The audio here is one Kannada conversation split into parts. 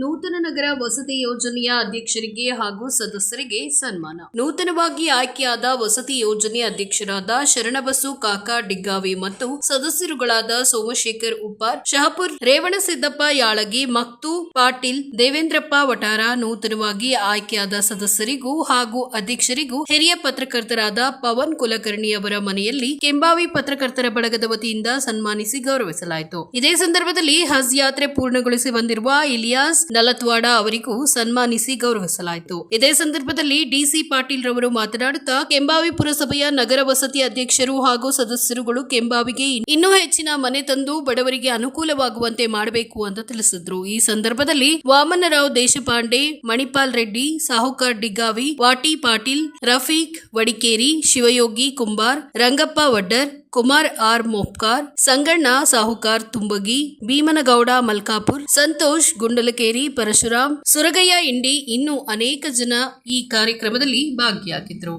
ನೂತನ ನಗರ ವಸತಿ ಯೋಜನೆಯ ಅಧ್ಯಕ್ಷರಿಗೆ ಹಾಗೂ ಸದಸ್ಯರಿಗೆ ಸನ್ಮಾನ. ನೂತನವಾಗಿ ಆಯ್ಕೆಯಾದ ವಸತಿ ಯೋಜನೆ ಅಧ್ಯಕ್ಷರಾದ ಶರಣಬಸು ಕಾಕಾ ಡಿಗ್ಗಾವಿ ಮತ್ತು ಸದಸ್ಯರುಗಳಾದ ಸೋಮಶೇಖರ್ ಉಪ್ಪಾರ್, ಶಹಪುರ್ ರೇವಣಸಿದ್ದಪ್ಪ ಯಾಳಗಿ, ಮಕ್ತು ಪಾಟೀಲ್, ದೇವೇಂದ್ರಪ್ಪ ವಟಾರ ನೂತನವಾಗಿ ಆಯ್ಕೆಯಾದ ಸದಸ್ಯರಿಗೂ ಹಾಗೂ ಅಧ್ಯಕ್ಷರಿಗೂ ಹಿರಿಯ ಪತ್ರಕರ್ತರಾದ ಪವನ್ ಕುಲಕರ್ಣಿ ಅವರ ಮನೆಯಲ್ಲಿ ಕೆಂಬಾವಿ ಪತ್ರಕರ್ತರ ಬಳಗದ ವತಿಯಿಂದ ಸನ್ಮಾನಿಸಿ ಗೌರವಿಸಲಾಯಿತು. ಇದೇ ಸಂದರ್ಭದಲ್ಲಿ ಹಜ್ ಯಾತ್ರೆ ಪೂರ್ಣಗೊಳಿಸಿ ಬಂದಿರುವ ಇಲಿಯಾಸ್ ನಲತ್ವಾಡ ಅವರಿಗೂ ಸನ್ಮಾನಿಸಿ ಗೌರವಿಸಲಾಯಿತು. ಇದೇ ಸಂದರ್ಭದಲ್ಲಿ ಡಿಸಿ ಪಾಟೀಲ್ ರವರು ಮಾತನಾಡುತ್ತಾ, ಕೆಂಬಾವಿ ಪುರಸಭೆಯ ನಗರ ವಸತಿ ಅಧ್ಯಕ್ಷರು ಹಾಗೂ ಸದಸ್ಯರುಗಳು ಕೆಂಬಾವಿಗೆ ಇನ್ನೂ ಹೆಚ್ಚಿನ ಮನೆ ತಂದು ಬಡವರಿಗೆ ಅನುಕೂಲವಾಗುವಂತೆ ಮಾಡಬೇಕು ಅಂತ ತಿಳಿಸಿದ್ರು. ಈ ಸಂದರ್ಭದಲ್ಲಿ ವಾಮನರಾವ್ ದೇಶಪಾಂಡೆ, ಮಣಿಪಾಲ್ ರೆಡ್ಡಿ, ಸಾಹುಕಾರ್ ಡಿಗ್ಗಾವಿ, ವಾಟಿ ಪಾಟೀಲ್, ರಫೀಕ್ ವಡಿಕೇರಿ, ಶಿವಯೋಗಿ ಕುಂಬಾರ್, ರಂಗಪ್ಪ ವಡ್ಡರ್ ಕುಮಾರ್ ಆರ್ ಮೋಪ್ಕಾರ್, ಸಂಗಣ್ಣ ಸಾಹುಕಾರ್ ತುಂಬಗಿ, ಭೀಮನಗೌಡ ಮಲ್ಕಾಪುರ್, ಸಂತೋಷ್ ಗುಂಡಲಕೇರಿ ಪರಶುರಾಮ್, ಸುರಗಯ್ಯ ಇಂಡಿ ಇನ್ನೂ ಅನೇಕ ಜನ ಈ ಕಾರ್ಯಕ್ರಮದಲ್ಲಿ ಭಾಗಿಯಾಗಿದ್ದರು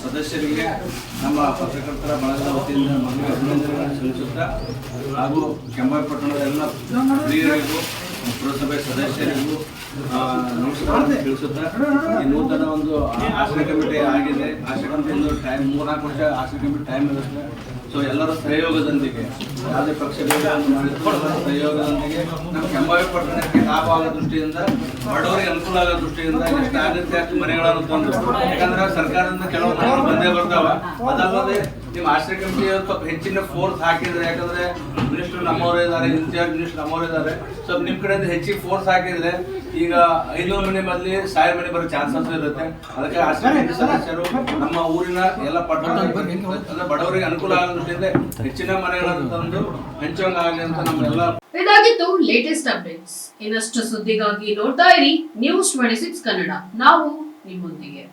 ಸದಸ್ಯರಿಗೆ ನಮ್ಮ ಪತ್ರಕರ್ತರ ಬಳಗದ ವತಿಯಿಂದ ಮನವಿ ಅಭಿನಂದನೆಗಳನ್ನು ಸಲ್ಲಿಸುತ್ತಾ ಹಾಗೂ ಪಟ್ಟಣದ ಎಲ್ಲ ಹಿರಿಯರಿಗೂ ಪುರಸಭೆ ಸದಸ್ಯರಿಗೂ ನಮಸ್ಕಾರ. ತಿಳಿಸುತ್ತಾ? ಈ ನೂತನ ಒಂದು ಆಶ್ರಯ ಕಮಿಟಿ ಆಗಿದೆ. ಆಶ್ರಯ ಕಮಿಟಿ ಒಂದು ಟೈಮ್ ಮೂರ್ನಾಲ್ಕು ವರ್ಷ ಆಶ್ರಯ ಕಮಿಟಿ ಟೈಮ್ ಇರುತ್ತೆ. ಸೊ ಎಲ್ಲರ ಸಹಯೋಗದೊಂದಿಗೆ ಯಾವುದೇ ಪಕ್ಷ ಭೇದವನ್ನು ಮಾಡಿದ್ರು. ಎಲ್ಲರ ಸಹಯೋಗದೊಂದಿಗೆ ನಮ್ಮ ಕೆಂಬಾವಿ ಪಟ್ಟಣಕ್ಕೆ ಲಾಭ ಆಗೋ ದೃಷ್ಟಿಯಿಂದ ಬಡವರಿಗೆ ಅನುಕೂಲ ಆಗೋ ದೃಷ್ಟಿಯಿಂದ ಎಷ್ಟಾಗುತ್ತೆ ಅಷ್ಟು ಮನೆಗಳನ್ನು ತಂದು ಯಾಕಂದ್ರೆ ಸರ್ಕಾರದಿಂದ ಕೆಲವು ಮನೆಗಳು ಬಂದೇ ಬರ್ತಾವ. ಅದಲ್ಲದೆ ನಿಮ್ಮ ಆಶ್ರಯ ಕಮಿಟಿ ಸ್ವಲ್ಪ ಹೆಚ್ಚಿನ ಫೋರ್ಸ್ ಹಾಕಿದ್ರೆ ಯಾಕಂದ್ರೆ ಮಿನಿಸ್ಟರ್ ನಮ್ಮವರೇ ಇದ್ದಾರೆ ಇನ್ಚಾರ್ಜ್ ಮಿನಿಸ್ಟರ್ ನಮ್ಮವರೇ ಇದ್ದಾರೆ. ಸ್ವಲ್ಪ ನಿಮ್ಮ ಕಡೆಯಿಂದ ಹೆಚ್ಚಿಗೆ ಫೋರ್ಸ್ ಹಾಕಿದ್ರೆ ಈಗ ಐದು ಮನೆ ಬದಲಿ ಸಾವಿರ ಮನೆ ಬರೋ ಚಾನ್ಸಸ್ ಇರುತ್ತೆ. ಅದಕ್ಕೆ ಅಷ್ಟೇ ಸದಸ್ಯರು ನಮ್ಮ ಊರಿನ ಎಲ್ಲ ಪಟ್ಟಣ ಬಡವರಿಗೆ ಅನುಕೂಲ ಆಗುತ್ತೆ ಹೆಚ್ಚಿನ ಮನೆಗಳನ್ನು ತಂದು ಹಂಚಂಗಾಗಲಿ ಅಂತ ನಮ್ಮೆಲ್ಲ ಇದಾಗಿತ್ತು ಲೇಟೆಸ್ಟ್ ಅಪ್ಡೇಟ್ಸ್ ಇನ್ನಷ್ಟು ಸುದ್ದಿಗಾಗಿ ನೋಡ್ತಾ ಇರಿ ನ್ಯೂಸ್ ಟ್ವೆಂಟಿ ಸಿಕ್ಸ್ ಕನ್ನಡ. ನಾವು ನಿಮ್ಮೊಂದಿಗೆ.